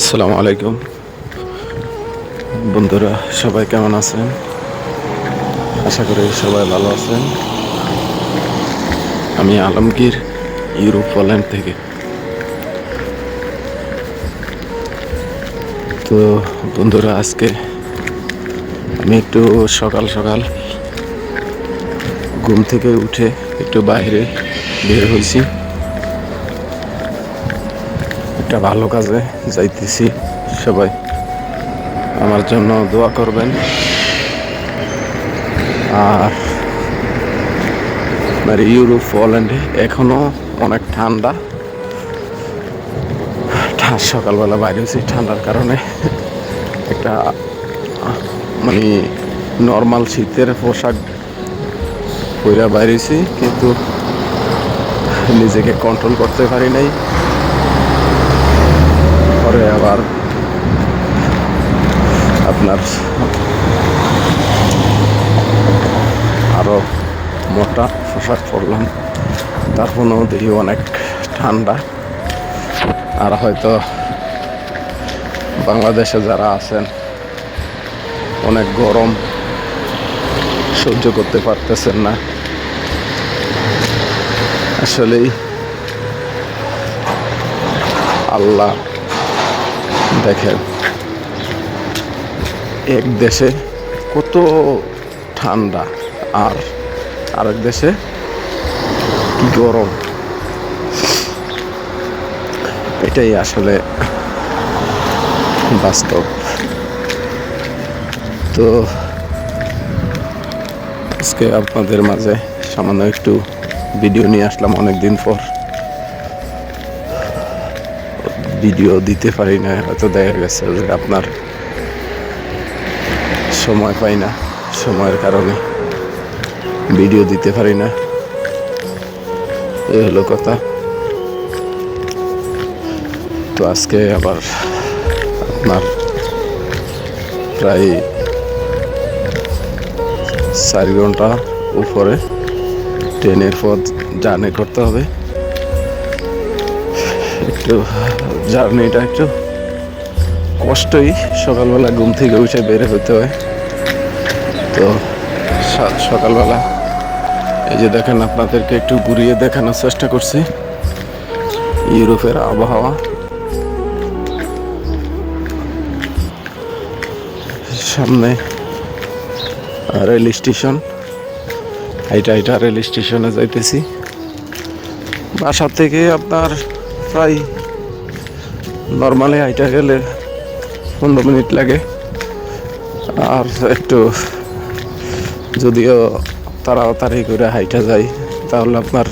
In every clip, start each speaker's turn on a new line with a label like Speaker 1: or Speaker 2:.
Speaker 1: আসসালামু আলাইকুম। বন্ধুরা, সবাই কেমন আছেন? আশা করি সবাই ভালো আছেন। আমি আলমগীর, ইউরোপ পোল্যান্ড থেকে। তো বন্ধুরা, আজকে আমি একটু সকাল সকাল ঘুম থেকে উঠে একটু বাইরে বের হয়েছি। একটা ভালো কাজে যাইতেছি সবাই। আমার জন্য দোয়া করবেন। আর আপনার ইউরোপ, পোল্যান্ডে এখনও অনেক ঠান্ডা। সকালবেলা বাইরে হয়েছি ঠান্ডার কারণে। একটা মানে নর্মাল শীতের পোশাক পরে বাইরেছি, কিন্তু নিজেকে কন্ট্রোল করতে পারি নাই। পরে আবার আপনার আরও মোটা পোশাক পরলাম। তারপরেও দেখি অনেক ঠান্ডা। আর হয়তো বাংলাদেশে যারা আছেন, অনেক গরম সহ্য করতে পারতেছেন না। আসলেই আল্লাহ দেখেন, এক দেশে কত ঠান্ডা আর আরেক দেশে কি গরম। এটাই আসলে বাস্তব। তো আজকে আপনাদের মাঝে সামান্য একটু ভিডিও নিয়ে আসলাম অনেক দিন পর। ভিডিও দিতে পারি না হয়তো দেখা গেছে যে আপনার সময় পাই না, সময়ের কারণে ভিডিও দিতে পারি না। এই হলো কথা। তো আজকে আবার আপনার প্রায় চার ঘণ্টা উপরে ট্রেনের পথ জার্নি করতে হবে। একটু জার্নিটা একটু কষ্টই সকালবেলা ঘুম থেকে উঠে বের হতে হয়। তো সকালবেলা এই যে দেখেন আপনাদেরকে একটু ঘুরিয়ে দেখানোর চেষ্টা করছি। ইউরোপের আবহাওয়া। সামনে রেল স্টেশন। হাইটা হাইটা রেল স্টেশনে যাইতেছি। বাসা থেকে আপনার প্রায় নর্মালি হাইটা গেলে পনেরো মিনিট লাগে। আর একটু যদিও তাড়াতাড়ি করে হাইটা যায়, তাহলে আপনার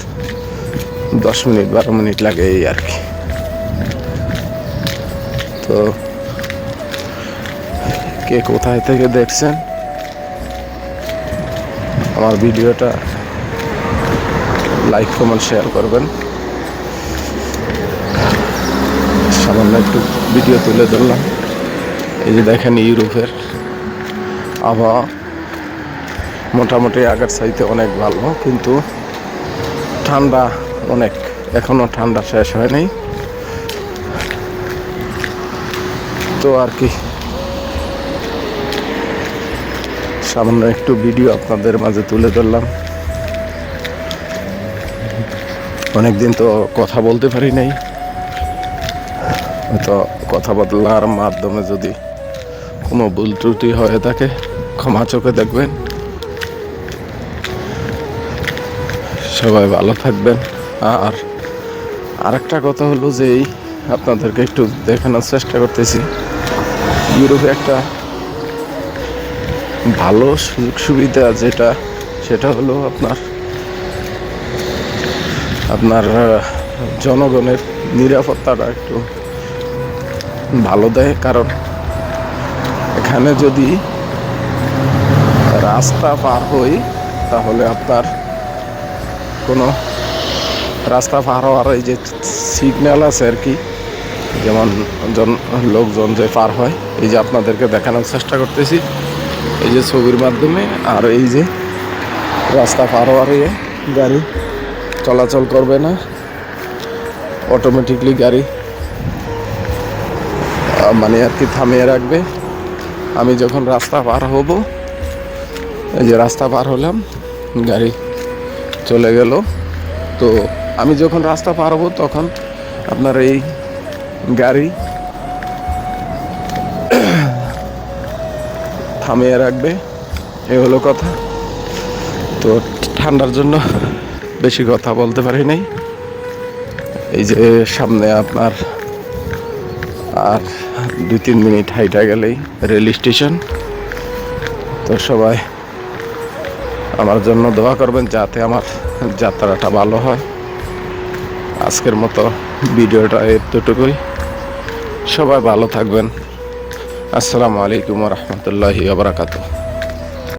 Speaker 1: দশ মিনিট বারো মিনিট লাগে এই আর কি। তো কে কোথায় থেকে দেখছেন? আমার ভিডিওটা লাইক, কমেন্ট, শেয়ার করবেন। সামান্য একটু ভিডিও তুলে ধরলাম। এই যে দেখেন ইউরোপের আবহাওয়া। মোটামুটি আগের চাইতে অনেক ভালো, কিন্তু ঠান্ডা অনেক। এখনও ঠান্ডা শেষ হয়নি তো আর কি। সামান্য একটু ভিডিও আপনাদের মাঝে তুলে ধরলাম। অনেকদিন তো কথা বলতে পারি নাই। হয়তো কথা বলার মাধ্যমে যদি কোনো ভুল ত্রুটি হয়ে থাকে, ক্ষমা চোখে দেখবেন। সবাই ভালো থাকবেন। আর আরেকটা কথা হলো যে এই আপনাদেরকে একটু দেখানোর চেষ্টা করতেছি। ইউরোপে একটা ভালো সুযোগ সুবিধা যেটা, সেটা হলো আপনার আপনার জনগণের নিরাপত্তাটা একটু ভালো দেয়, কারণ এখানে যদি রাস্তা পার হই, তাহলে আপনার কোনো রাস্তা পার হওয়ার এই যে সিগন্যাল আছে আর কি, যেমন জন লোকজন যে পার হয়, এই যে আপনাদেরকে দেখানোর চেষ্টা করতেছি। এই যে ছবির মাধ্যমে আর এই যে রাস্তা পার হওয়ার গাড়ি চলাচল করবে না। অটোমেটিকলি গাড়ি মানে আর কি থামিয়ে রাখবে। আমি যখন রাস্তা পার হব, এই যে রাস্তা পার হলাম, গাড়ি চলে গেল। তো আমি যখন রাস্তা পার হব, তখন আপনার এই গাড়ি থামিয়ে রাখবে। এ হলো কথা। তো ঠান্ডার জন্য বেশি কথা বলতে পারি নাই। এই যে সামনে আপনার আর দুই তিন মিনিট হাইটা গেলেই রেল স্টেশন। তো সবাই আমার জন্য দোয়া করবেন যাতে আমার যাত্রাটা ভালো হয়। আজকের মতো ভিডিওটা এতটুকুই। সবাই ভালো থাকবেন। আসসালামু আলাইকুম রহমতুল্লাহি আবরাকাতু